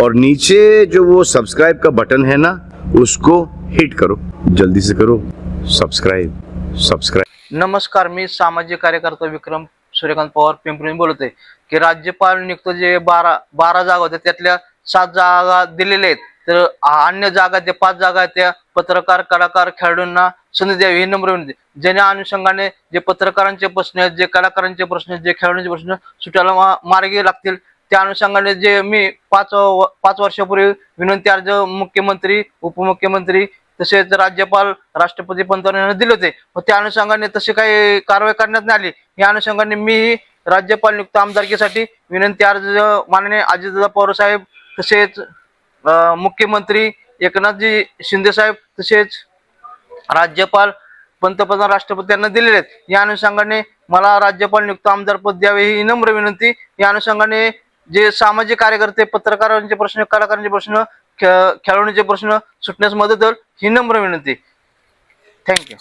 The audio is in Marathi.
और नीचे जो वो सब्सक्राइब का बटन है ना उसको हिट करो। जल्दी से करो। सब्सक्राइब सब्सक्राइब नमस्कार मी सामाजिक कार्यकर्ता विक्रम सूर्यकांत पवार पिंपरी बोलतोय की राज्यपाल नियुक्त जे बारा बारा जागा होत्या त्यातल्या सात जागा दिलेल्या आहेत. तर अन्य जागा त्या पाच जागा आहेत त्या पत्रकार कलाकार खेळाडूंना संधी द्यावी ही नम्र विनंती. ज्याने अनुषंगाने जे पत्रकारांचे प्रश्न आहेत जे कलाकारांचे प्रश्न आहेत जे खेळाडूंचे प्रश्न सुटायला मार्गी लागतील त्या अनुषंगाने जे मी पाच व- पाच वर्षापूर्वी विनंती अर्ज मुख्यमंत्री उपमुख्यमंत्री तसेच राज्यपाल राष्ट्रपती पंतप्रधानांना दिले होते. व त्या अनुषंगाने तशी काही कारवाई करण्यात नाही आली. या अनुषंगाने मी राज्यपाल नियुक्त आमदारकीसाठी विनंती अर्ज माननीय अजितदादा पवार साहेब तसेच मुख्यमंत्री एकनाथजी शिंदे साहेब तसेच राज्यपाल पंतप्रधान राष्ट्रपती यांना दिलेले आहेत. या अनुषंगाने मला राज्यपाल नियुक्त आमदार पद द्यावे ही नम्र विनंती. या अनुषंगाने जे सामाजिक कार्यकर्ते पत्रकारांचे प्रश्न कलाकारांचे प्रश्न खेळाडूंचे प्रश्न सुटण्यास मदत होईल ही नम्र विनंती. थँक्यू